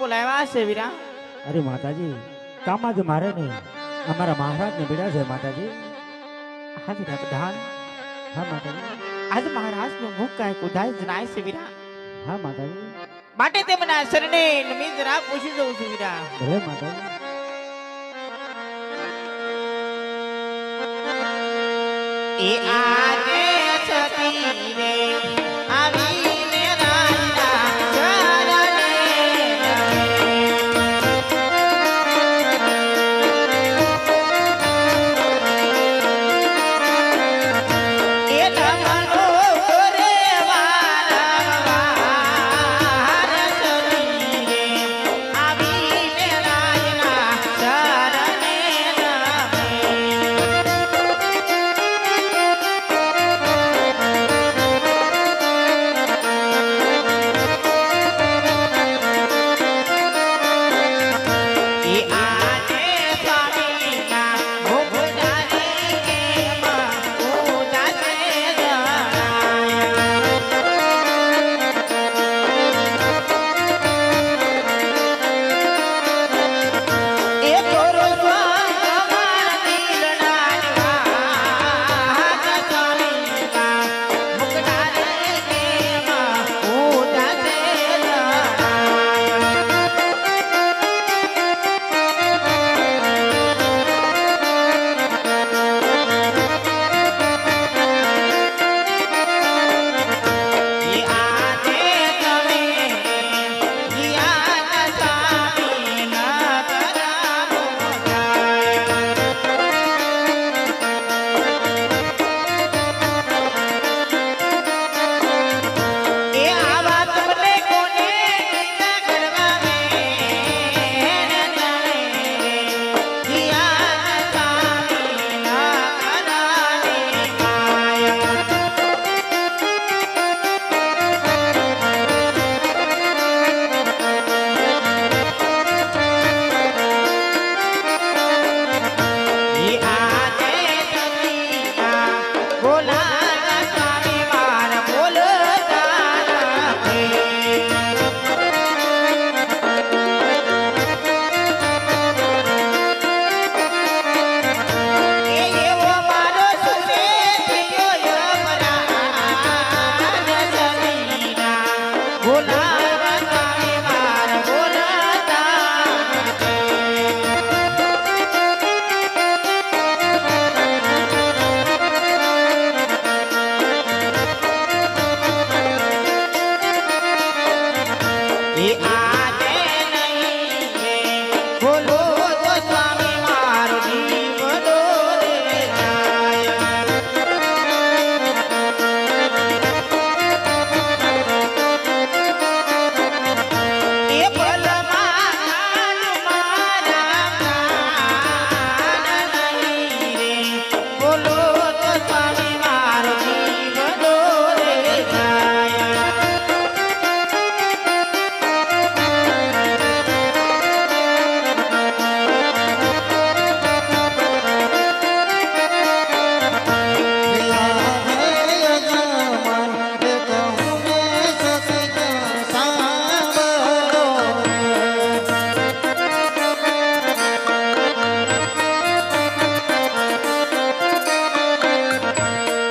બોલાવ્યા છે વીરા. અરે માતાજી કામમાં જ મારે નહીં. અમારા મહારાજને બીડા છે માતાજી. હા વીરા પ્રધાન હા માતાજી. આજ મહારાજનો મુખ કાંઈક ઉદાસ જણાય છે વીરા. હા માતાજી. માટે તે મને શરણે નમી જરા પૂછી જઉં છું વીરા. ભલે માતાજી. એ આજે સતી રે.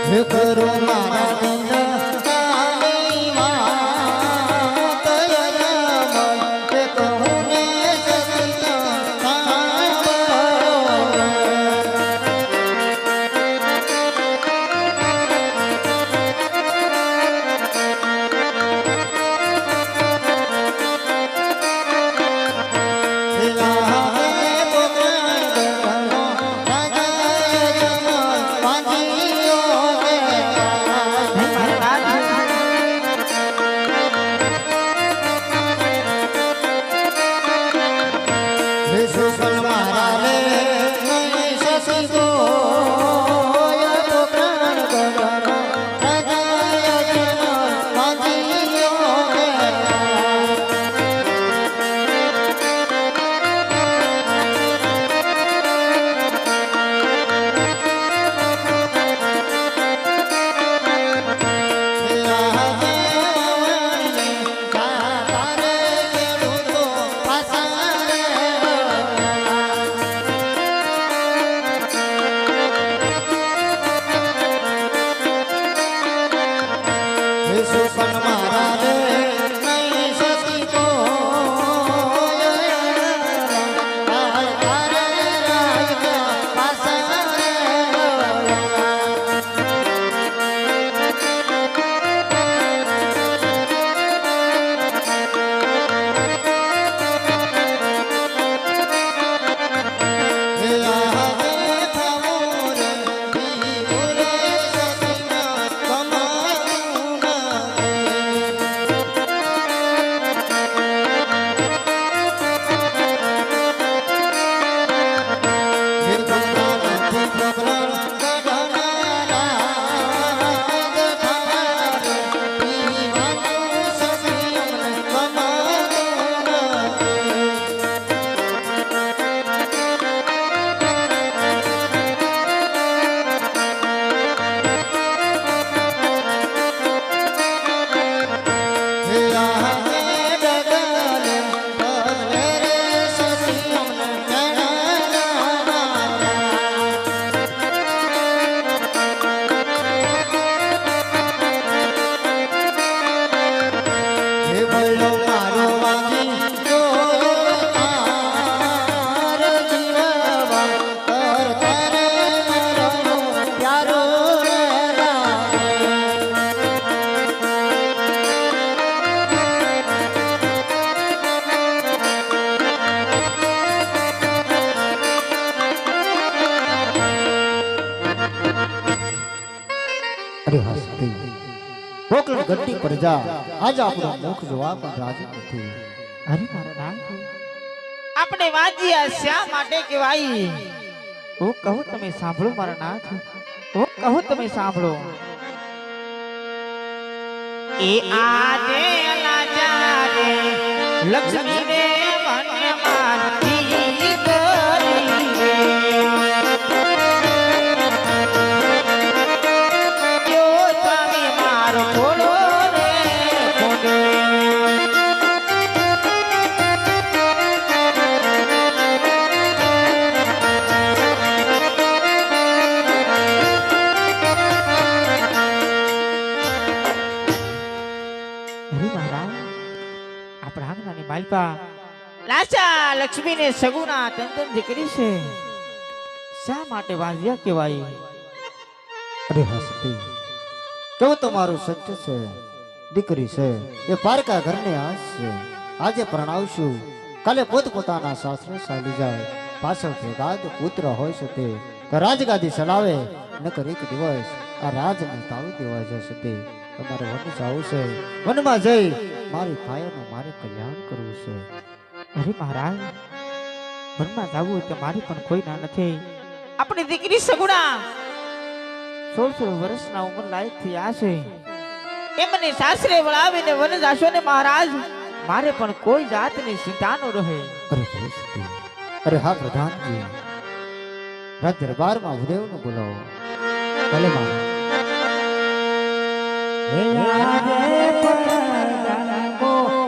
કરો મારા Gracias. અરે હસ્તી પોકરણ ગઢની પ્રજા આજ આપણો મુખ જોવા પણ રાજી નથી. અરે મારા નાથ આપણે વાજ્યા શા માટે કહેવાય? હું કહું તમે સાંભળો મારા નાથ. હું કહું તમે સાંભળો. એ આજે લાજારે લક્ષ્મી લક્ષ્મીને સગુના તંતન દીકરી છે. શા માટે વાંજ્યા કહેવાય? અરે હસ્તી. કેવું તમારું સત્ય છે? દીકરી છે. એ પારકા ઘરને આંસ છે. આજે પ્રણાવશું કાલે પોતપોતાના શાસ્ત્ર ચાલી જાય. પાછળ ભેગાદ પુત્ર હોય છે તે. રાજગાદી ચલાવે નકર એક દિવસ આ રાજને તાવી દેવા જશે તે. તમારે વન જવું છે. વનમાં જઈ મારી કાયાનું મારે કલ્યાણ કરવું છે. અરે મહારાજ વનમાં જવું હોય તો મારી પણ કોઈ ના નથી. આપણી દીકરી સગુણા. સોળ સોળ વર્ષના ઉંમર લાયક થયા છે. એ મને સાસરે વળાવીને વન જાશો ને મહારાજ? મારે પણ કોઈ જાતની ચિંતા ન રહે. અરે ભેસ્તી અરે હા પ્રધાનજી. રાજ દરબારમાં બોલો બોલાવો. ભલે મારા. હે આજે પરજાનકો